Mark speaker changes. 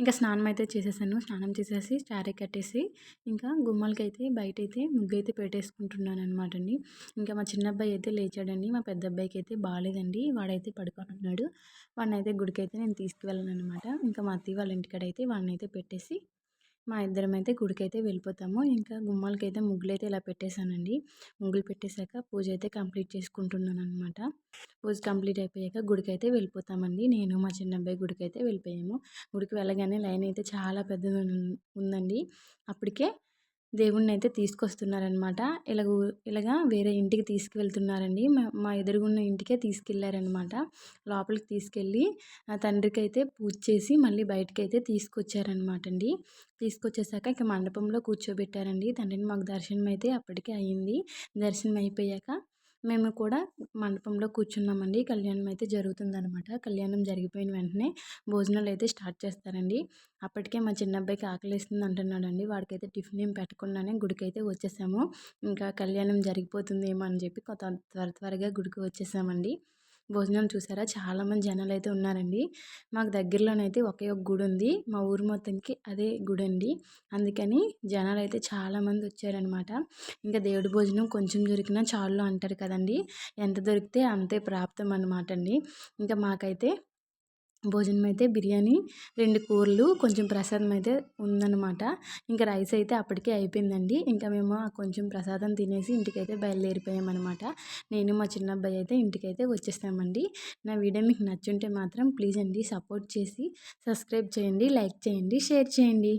Speaker 1: ఇంకా స్నానం అయితే చేసేసాను. స్నానం చేసేసి శారీ కట్టేసి ఇంకా గుమ్మలకి అయితే బయట అయితే ముగ్గు అయితే పెట్టేసుకుంటున్నాను అనమాట అండి ఇంకా మా చిన్న అబ్బాయి అయితే లేచాడండి. మా పెద్ద అబ్బాయికి అయితే బాగాలేదండి వాడైతే పడుకొని ఉన్నాడు వాడిని అయితే గుడికి అయితే నేను తీసుకువెళ్ళాను అనమాట ఇంకా మా అత్తయ్య వాళ్ళ ఇంటికాడ అయితే వాడిని అయితే పెట్టేసి మా ఇద్దరం అయితే గుడికైతే వెళ్ళిపోతాము. ఇంకా గుమ్మాలకైతే ముగ్గులైతే ఇలా పెట్టేశానండి. ముగ్గులు పెట్టేశాక పూజ అయితే కంప్లీట్ చేసుకుంటున్నాను అనమాట పూజ కంప్లీట్ అయిపోయాక గుడికైతే వెళ్ళిపోతామండి. నేను మా చిన్న అబ్బాయి గుడికైతే వెళ్ళిపోయాము. గుడికి వెళ్ళగానే లైన్ అయితే చాలా పెద్దది ఉందండి. అప్పటికే దేవుణ్ణి అయితే తీసుకొస్తున్నారనమాట. ఇలాగ ఇలాగా వేరే ఇంటికి తీసుకువెళ్తున్నారండి. మా ఎదురుగున్న ఇంటికే తీసుకెళ్ళారనమాట. లోపలికి తీసుకెళ్ళి ఆ తండ్రికి అయితే పూజ చేసి మళ్ళీ బయటకి అయితే తీసుకొచ్చారనమాట అండి తీసుకొచ్చేసాక ఇక మండపంలో కూర్చోబెట్టారండి. తండ్రిని మాకు దర్శనం అయితే అప్పటికే అయ్యింది దర్శనం అయిపోయాక మేము కూడా మండపంలో కూర్చున్నామండి. కళ్యాణం అయితే జరుగుతుందనమాట కళ్యాణం జరిగిపోయిన వెంటనే భోజనాలు అయితే స్టార్ట్ చేస్తారండి. అప్పటికే మా చిన్న అబ్బాయికి ఆకలిస్తుంది అంటున్నాడండి. వాడికైతే టిఫిన్ ఏం పెట్టకుండానే గుడికైతే వచ్చేసాము. ఇంకా కళ్యాణం జరిగిపోతుందేమో అని చెప్పి త్వర త్వరగా గుడికి వచ్చేసామండి. భోజనం చూసారా? చాలామంది జనాలు అయితే ఉన్నారండి. మాకు దగ్గరలోనైతే ఒకే ఒక గుడి ఉంది. మా ఊరు మొత్తంకి అదే గుడి అండి. అందుకని జనాలు అయితే చాలామంది వచ్చారనమాట ఇంకా దేవుడి భోజనం కొంచెం దొరికినా చాలు అంటారు కదండి. ఎంత దొరికితే అంతే ప్రాప్తం అనమాట అండి. ఇంకా మాకైతే భోజనం అయితే బిర్యానీ రెండు కూరలు కొంచెం ప్రసాదం అయితే ఉందన్నమాట. ఇంకా రైస్ అయితే అప్పటికే అయిపోయిందండి. ఇంకా మేము కొంచెం ప్రసాదం తినేసి ఇంటికైతే బయలుదేరిపోయామన్నమాట. నేను మా చిన్న అబ్బాయి అయితే ఇంటికైతే వచ్చేస్తామండి. నా వీడియో మీకు నచ్చుంటే మాత్రం ప్లీజ్ అండి సపోర్ట్ చేసి సబ్స్క్రైబ్ చేయండి లైక్ చేయండి షేర్ చేయండి.